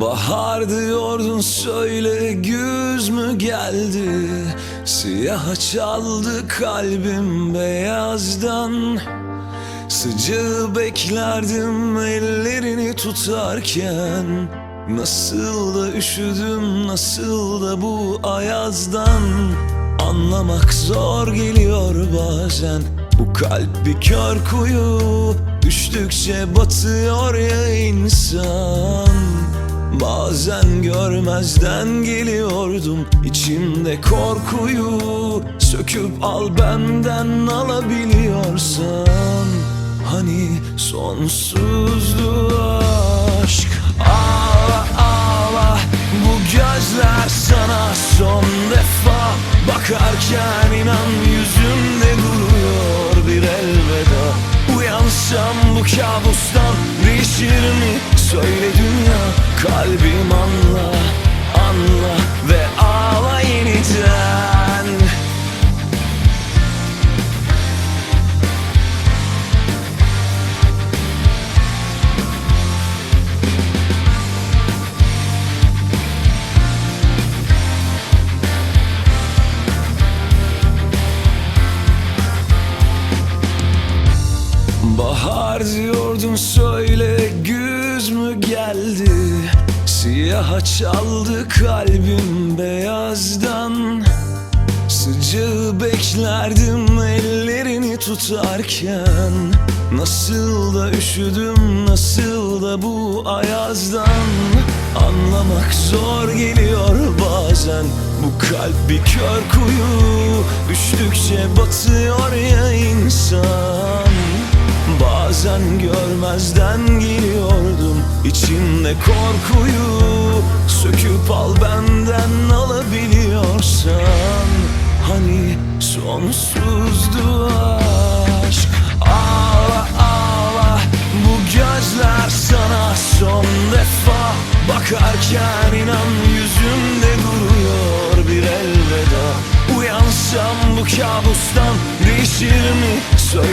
Bahar diyordun söyle güz mü geldi? Siyaha çaldı kalbim beyazdan. Sıcağı beklerdim ellerini tutarken. Nasıl da üşüdüm nasıl da bu ayazdan? Anlamak zor geliyor bazen. Bu kalp bir kör kuyu Düştükçe batıyor ya insan Bazen görmezden geliyordum içimde korkuyu. Söküp al benden alabiliyorsan Hani sonsuzdu aşk. Ağla ağla bu gözler sana son defa. Bakarken inan yüzümde duruyor bir elveda. Uyansam bu kabustan değişir mi? Söyle dünya kalbim anla Anla ve Bahar diyordun söyle güz mü geldi? Siyaha çaldı kalbim beyazdan. Sıcağı beklerdim ellerini tutarken. Nasıl da üşüdüm nasıl da bu ayazdan. Anlamak zor geliyor bazen. Bu kalp bir kör kuyu. Düştükçe batıyor ya insan Bazen görmezden geliyordum içimde korkuyu Söküp al benden alabiliyorsan. Hani sonsuzdu aşk. Ağla ağla. Bu gözler sana son defa. Bakarken inan yüzümde duruyor bir elveda. Uyansam bu kabustan değişir mi? Söyle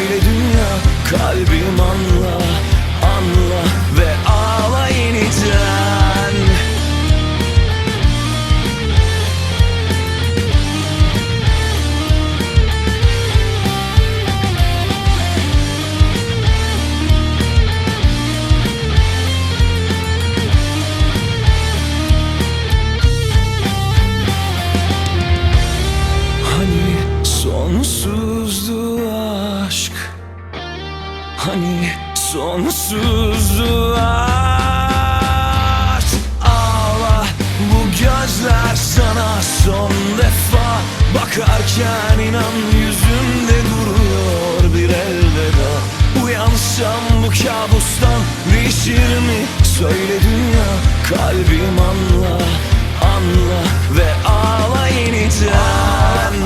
Hani sonsuzdu aşk Ağla. Bu gözler sana son defa. Bakarken inan yüzümde duruyor bir elveda. Uyansam bu kabustan değişir mi? Söyle dünya kalbim anla Anla ve ağla yeniden. Ağla bu